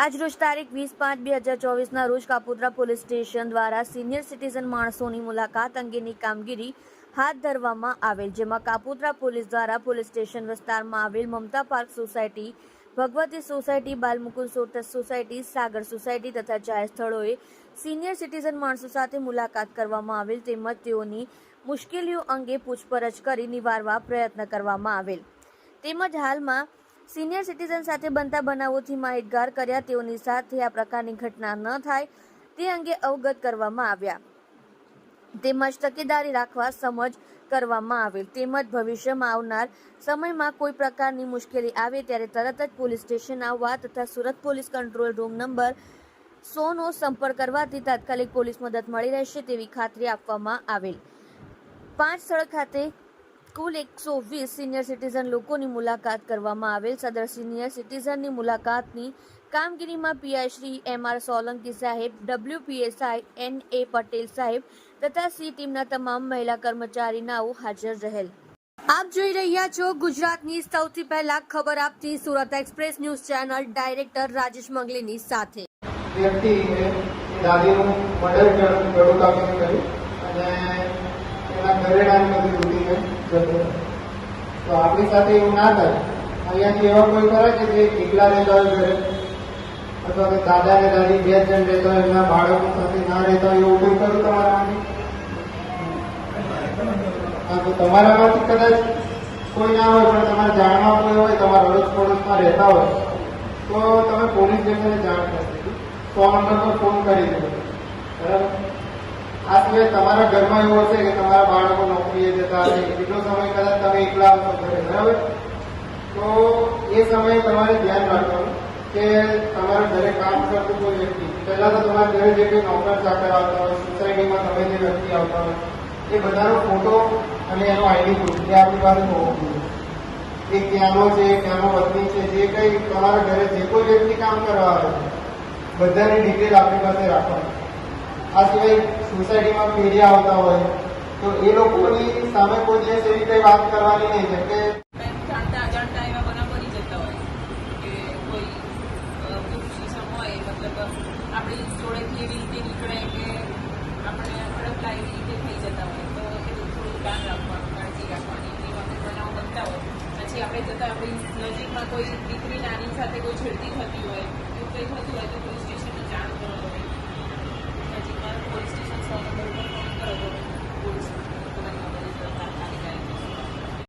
આજરોજ તારીખ વીસ પાંચ બે હજાર ચોવીસના રોજ કાપોદ્રા પોલીસ સ્ટેશન દ્વારા સિનિયર સિટીઝન માણસોની મુલાકાત અંગેની કામગીરી હાથ ધરવામાં આવેલ, જેમાં કાપોદ્રા પોલીસ દ્વારા પોલીસ સ્ટેશન વિસ્તારમાં આવેલ Mamata park society, Bhagwati society Balmukul સોટસ society, Sagar society તથા જાહેર સ્થળોએ સિનિયર સિટીઝન માણસો સાથે મુલાકાત કરવામાં આવેલ તેમજ તેઓની મુશ્કેલીઓ અંગે પૂછપરછ કરી નિવારવા પ્રયત્ન કરવામાં આવેલ. તેમજ હાલમાં સિનિયર સિટીઝન સાથે બનતા બનાવોથી માહિતગાર કર્યા તેઓની સાથે આ પ્રકારની ઘટના ન થાય તે અંગે અવગત કરવામાં આવ્યા. તેમજ તકેદારી રાખવા સમજ કરવામાં આવેલ. તેમજ ભવિષ્યમાં આવનાર સમયમાં કોઈ પ્રકારની મુશ્કેલી આવે ત્યારે તરત જ પોલીસ સ્ટેશન આવવા તથા Surat police control room number સોનો સંપર્ક કરવાથી તાત્કાલિક પોલીસ મદદ મળી રહેશે તેવી ખાતરી આપવામાં આવેલ. પાંચ સ્થળ ખાતે કુલ એકસો વીસ સિનિયર સિટીઝન લોકોની મુલાકાત કરવામાં આવેલ. સદર સિનિયર સિટીઝનની મુલાકાતની કામગીરીમાં PI Shri M R Solanki Saheb WPSI N એ પટેલ સાહેબ તથા સી ટીમના તમામ મહિલા કર્મચારીનાઓ હાજર રહેલ. આપ જોઈ રહ્યા છો ગુજરાતની સૌથી પહેલા ખબર આપતી Surat express news channel director Rajesh મંગલીની સાથે. દાદીનું મર્ડર કર્યું અને એના ઘરેડાની બધી તો આપણી સાથે એવું ના થાય. અહીંયાથી એવા કોઈ કરે કે જે એકલા રહેતા હોય ઘરે? અથવા તો દાદા ને દાદી, બે જણ રહેતા હોય, એમના બાળકો સાથે ના રહેતા હોય એવું કોઈ કરું તમારામાંથી હા, તો તમારામાંથી કદાચ કોઈ ના હોય, પણ તમારે જાણવા કોઈ હોય, તમારા અડોશ પડોશમાં રહેતા હોય, તો તમે પોલીસ સ્ટેશને જાણ કરી સો નંબર પર ફોન કરી આ સિવાય તમારા ઘરમાં એવું હશે કે તમારા બાળકો નોકરીએ જતા હશે, એટલો સમય કદાચ તમે એકલા હશો ઘરે, બરાબર? તો એ સમયે તમારે ધ્યાન રાખવાનું કે તમારા ઘરે કામ કરતું કોઈ વ્યક્તિ, પહેલા તો તમારા ઘરે જે કોઈ નોકર ચાકર આવતા હોય, સોસાયટીમાં તમે જે વ્યક્તિ આવતા હોય, એ બધાનો ફોટો અને એનો આઈડી પ્રૂફ એ આપણી પાસે હોવો જોઈએ. એ ક્યાંનો છે ક્યાંનો વતની છે, જે કંઈ તમારા ઘરે જે કોઈ વ્યક્તિ કામ કરવા આવે બધાની ડિટેલ આપણી પાસે રાખવાની. આ સિવાય સોસાયટીમાં ફેરિયા આવતા હોય, તો એ લોકોની સામે કોઈ દિવસ એવી કઈ વાત કરવાની નહીં, જેમ કે હોય હોય રીતે નીકળે કે આપણે એવી રીતે થઈ જતા હોય તો એ થોડું ધ્યાન રાખવાનું કાળજી રાખવાની એ બનાવ બનતા હોય પછી આપણે જતા આપણી નજીકમાં કોઈ દીકરી નાની સાથે કોઈ છેડતી થતી હોય, એવું કંઈ થતું હોય તો પોલીસ સ્ટેશનને જાણ કરો